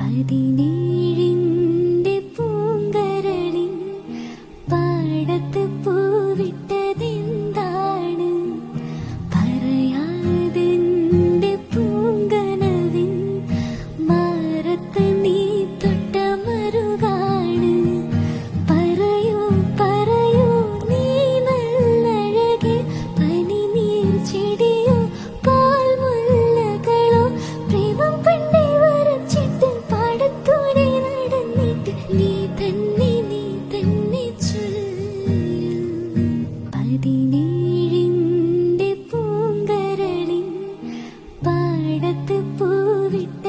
പതിനേഴിന്റെ പൂങ്കരളിൽ പാടത്ത് പൂവിട്ടതെന്താണ്? പറയാതെന്റെ പൂങ്കനവിൻ മാറത്ത് നീ തൊട്ട മറുകാണ്. പറയൂ നീ നല്ലഴകെ പനി ചെടി പൂവിട്ട്